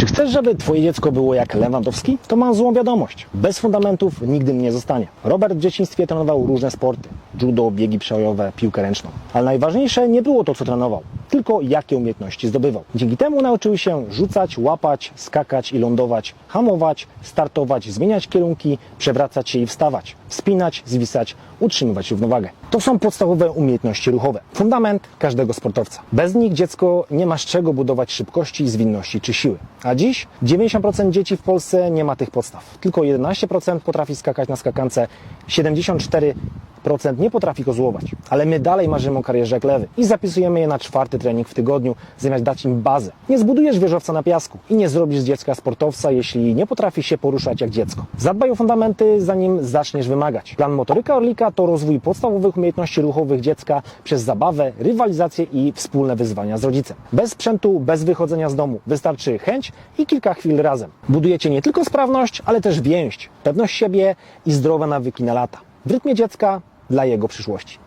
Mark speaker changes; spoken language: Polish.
Speaker 1: Czy chcesz, żeby twoje dziecko było jak Lewandowski? To mam złą wiadomość. Bez fundamentów nigdy nie zostanie. Robert w dzieciństwie trenował różne sporty. Judo, biegi przełajowe, piłkę ręczną. Ale najważniejsze nie było to, co trenował, tylko jakie umiejętności zdobywał. Dzięki temu nauczył się rzucać, łapać, skakać i lądować, hamować, startować, zmieniać kierunki, przewracać się i wstawać, wspinać, zwisać, utrzymywać równowagę. To są podstawowe umiejętności ruchowe. Fundament każdego sportowca. Bez nich dziecko nie ma z czego budować szybkości, zwinności czy siły. A dziś 90% dzieci w Polsce nie ma tych podstaw. Tylko 11% potrafi skakać na skakance, 74% nie potrafi kozłować. Ale my dalej marzymy o karierze jak lewy i zapisujemy je na czwarty trening w tygodniu, zamiast dać im bazę. Nie zbudujesz wieżowca na piasku i nie zrobisz z dziecka sportowca, jeśli nie potrafi się poruszać jak dziecko. Zadbaj o fundamenty, zanim zaczniesz wymagać. Plan motoryka Orlika to rozwój podstawowych umiejętności ruchowych dziecka przez zabawę, rywalizację i wspólne wyzwania z rodzicem. Bez sprzętu, bez wychodzenia z domu. Wystarczy chęć i kilka chwil razem. Budujecie nie tylko sprawność, ale też więź, pewność siebie i zdrowe nawyki na lata. W rytmie dziecka dla jego przyszłości.